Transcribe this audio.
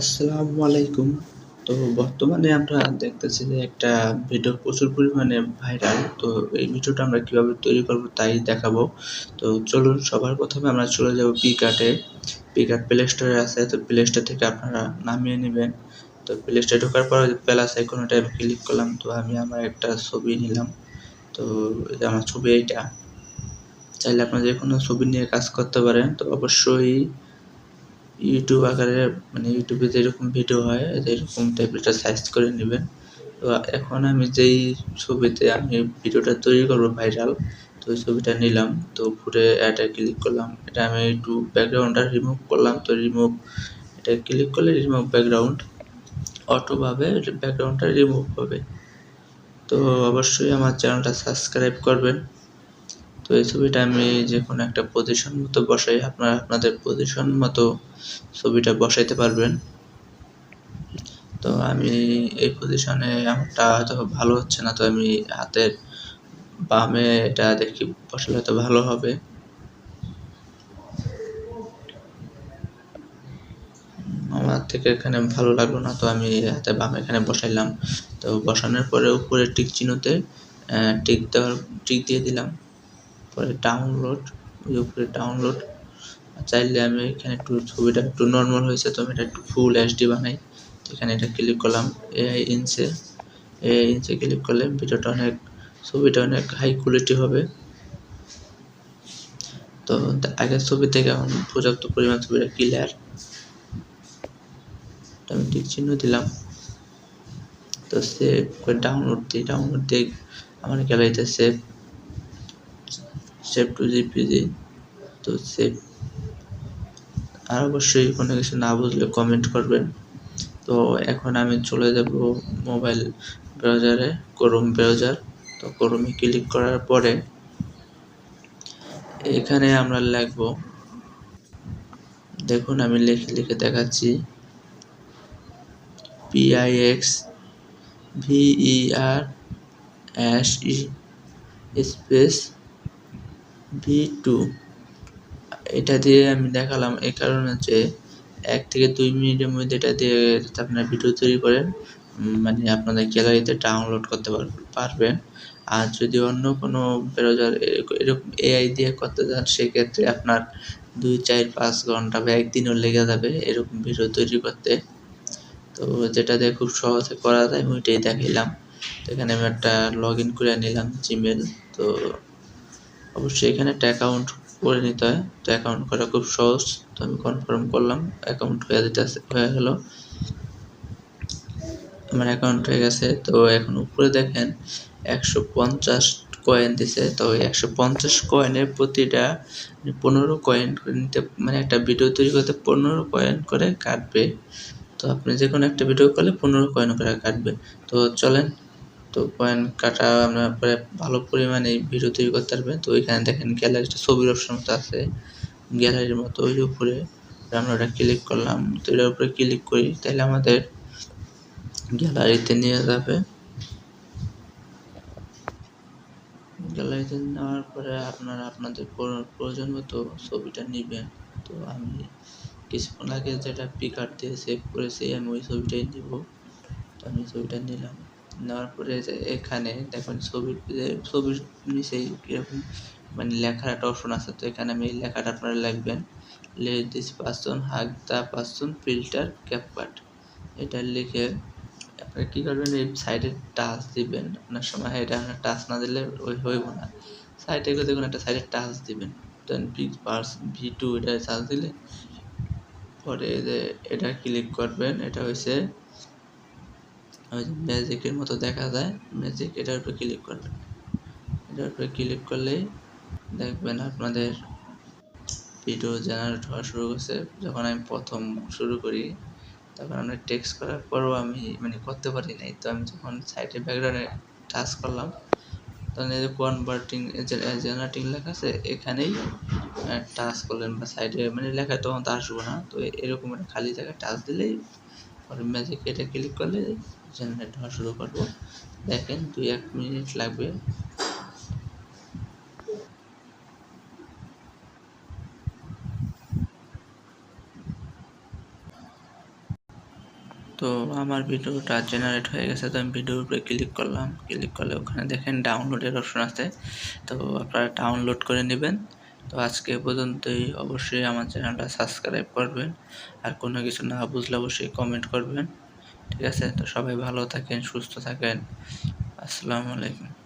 আসসালামু আলাইকুম। তো বর্তমানে আমরা দেখতেছি যে একটা ভিডিও প্রচুর পরিমাণে ভাইরাল তো এই ভিডিওটা আমরা কীভাবে তৈরি করব তাই দেখাবো। তো চলুন, সবার প্রথমে আমরা চলে যাব পিকার্টে পিকার্ট প্লে স্টোরে আছে, তো প্লে স্টোর থেকে আপনারা নামিয়ে নেবেন। তো প্লে স্টোরে ঢোকার পর প্লাস আইকনটা আমি ক্লিক করলাম, তো আমি আমার একটা ছবি নিলাম। তো আমার ছবি এইটা। চাইলে আপনারা যে কোনো ছবি নিয়ে কাজ করতে পারেন। তো অবশ্যই ইউটিউব আকারে মানে ইউটিউবে যেরকম ভিডিও হয় এরকম টাইপের একটা সাইজ করে নেবেন। তো এখন আমি যেই ছবিতে আমি ভিডিওটা তৈরি করব ভাইরাল তো ওই ছবিটা নিলাম, তো উপরে এটা ক্লিক করলাম। এটা আমি একটু ব্যাকগ্রাউন্ডটা রিমুভ করলাম, তো রিমুভ এটা ক্লিক করলে রিমুভ ব্যাকগ্রাউন্ড অটোভাবে ব্যাকগ্রাউন্ডটা রিমুভ হবে। তো অবশ্যই আমার চ্যানেলটা সাবস্ক্রাইব করবেন। তো এই ছবিটা আমি যে কোনো একটা পজিশন মতো বসাই, আপনারা আপনাদের পজিশন মতো ছবিটা বসাইতে পারবেন। তো আমি এই পজিশনে আমারটা হয়তো ভালো হচ্ছে না, তো আমি হাতের বামে এটা দেখি বসালে হয়তো ভালো হবে। আমার থেকে এখানে ভালো লাগল না, তো আমি হাতে বামে এখানে বসাইলাম। তো বসানোর পরে উপরে টিক চিহ্নতে টিক দেওয়ার, টিক দিয়ে দিলাম। পরে ডাউনলোড ওই উপরে ডাউনলোড চাইলে আমি এখানে একটু ছবিটা একটু নর্মাল হয়েছে, তো আমি এটা একটু ফুল এইচডি বানাই। এখানে এটা ক্লিক করলাম এআই ইনসে এআই ইনসে ক্লিক করলে ভিডিওটা অনেক, ছবিটা অনেক হাই কোয়ালিটি হবে। তো আগের ছবি থেকে পর্যাপ্ত পরিমাণ ছবিটা ক্লিয়ার আমি টিক চিহ্ন দিলাম। তো সেভ করে ডাউনলোড দিই ডাউনলোড দিয়ে আমার গ্যালারিতে সেভ সেভ টু জিপিজি তো সেভ আর অবশ্যই কোনো কিছু না বুঝলে কমেন্ট করবেন। তো এখন আমি চলে যাব মোবাইল ব্রাউজারে ক্রোম ব্রাউজার তো ক্রোমে ক্লিক করার পরে এখানে আমরা লিখব, দেখুন আমি লিখে লিখে দেখাচ্ছি। PIX VER S E space V two. এটা দিয়ে আমি দেখালাম এই কারণে যে এক থেকে দুই মিনিটের মধ্যে এটা দিয়ে আপনার ভিডিও তৈরি করেন মানে আপনাদের গ্যালারিতে ডাউনলোড করতে পারবেন। আর যদি অন্য কোনো ব্রাউজার এরকম এআই দিয়ে করতে চান সেক্ষেত্রে আপনার দুই, চার, পাঁচ ঘণ্টা বা একদিনও লেগে যাবে এরকম ভিডিও তৈরি করতে। তো যেটা দিয়ে খুব সহজে করা যায় আমি ওইটাই দেখাইলাম। এখানে আমি একটা লগ ইন করে নিলাম জিমেল তো অবশ্যই এখানে একটা অ্যাকাউন্ট করে নিতে হয়। তো অ্যাকাউন্ট করা খুব সহজ। তো আমি কনফার্ম করলাম অ্যাকাউন্ট হয়ে যেতে হয়ে গেল। আমার অ্যাকাউন্ট হয়ে গেছে। তো এখন উপরে দেখেন, একশো পঞ্চাশ কয়েন দিছে। তো ওই একশো পঞ্চাশ কয়েনের প্রতিটা পনেরো কয়েন করে নিতে মানে একটা ভিডিও তৈরি করতে পনেরো কয়েন করে কাটবে। তো আপনি যে কোনো একটা ভিডিও করলে পনেরো কয়েন করে কাটবে। তো চলেন তো পয়েন্ট কাটা পরে ভালো পরিমাণে ভিডিও তৈরি করতে পারবেন তো ওইখানে দেখেন গ্যালারিটা ছবির অপশন মতো আছে। গ্যালারির মতো ওই উপরে আমরা ওটা ক্লিক করলাম। তো এটার উপরে ক্লিক করি, তাহলে আমাদের গ্যালারিতে নিয়ে যাবে। গ্যালারিতে নেওয়ার পরে আপনারা আপনাদের প্রয়োজন মতো ছবিটা নেবেন। তো আমি কিছুক্ষণ আগে যেটা পিকার দিয়ে সেভ করেছি, আমি ওই ছবিটাই নিব। তো আমি ছবিটা নিলাম। নেওয়ার পরে যে এখানে দেখুন ছবির ছবির নিচেই এরকম মানে লেখার একটা অপশন আছে। তো এখানে আমি এই লেখাটা আপনারা লিখবেন। Let this person, hug the person, filter CapCut এটা লিখে আপনারা কী করবেন, এই সাইডে টাচ দিবেন। আপনার সময় এটা আপনার টাচ না দিলে ওই হইব না। সাইডে গিয়ে দেখুন একটা সাইডে টাচ দিবেন। Then PixVerse, V two এটা চার্জ দিলে পরে যে এটা ক্লিক করবেন, এটা হয়েছে ওই ম্যাজিকের মতো দেখা যায় ম্যাজিক এটার উপরে ক্লিক করবেন এটার উপরে ক্লিক করলেই দেখবেন আপনাদের ভিডিও জেনারেট হওয়া শুরু করছে। যখন আমি প্রথম শুরু করি, তখন আমি টেক্সট করার পরও আমি মানে করতে পারি নাই। তো আমি যখন সাইডে ব্যাকগ্রাউন্ডে টাচ করলাম, তখন এই যে কনভার্টিং জেনারেটিং লেখা আছে, এখানেই টাচ করলেন বা সাইডে মানে লেখা তখন তো আসব না। তো এরকম একটা খালি জায়গায় টাচ দিলেই পরে ম্যাজিক এটা ক্লিক করলে জেনারেট হওয়া শুরু করব। দেখেন দুই এক মিনিট লাগবে। তো আমার ভিডিওটা জেনারেট হয়ে গেছে, তো আমি ভিডিওর উপরে ক্লিক করলাম। ক্লিক করলে ওখানে দেখেন ডাউনলোডের অপশন আছে। তো আপনারা ডাউনলোড করে নেবেন। তো আজকে পর্যন্তই। অবশ্যই আমার চ্যানেলটা সাবস্ক্রাইব করবেন। আর কোনো কিছু না বুঝলে অবশ্যই কমেন্ট করবেন। ঠিক আছে? তো সবাই ভালো থাকেন, সুস্থ থাকেন। আসসালামু আলাইকুম।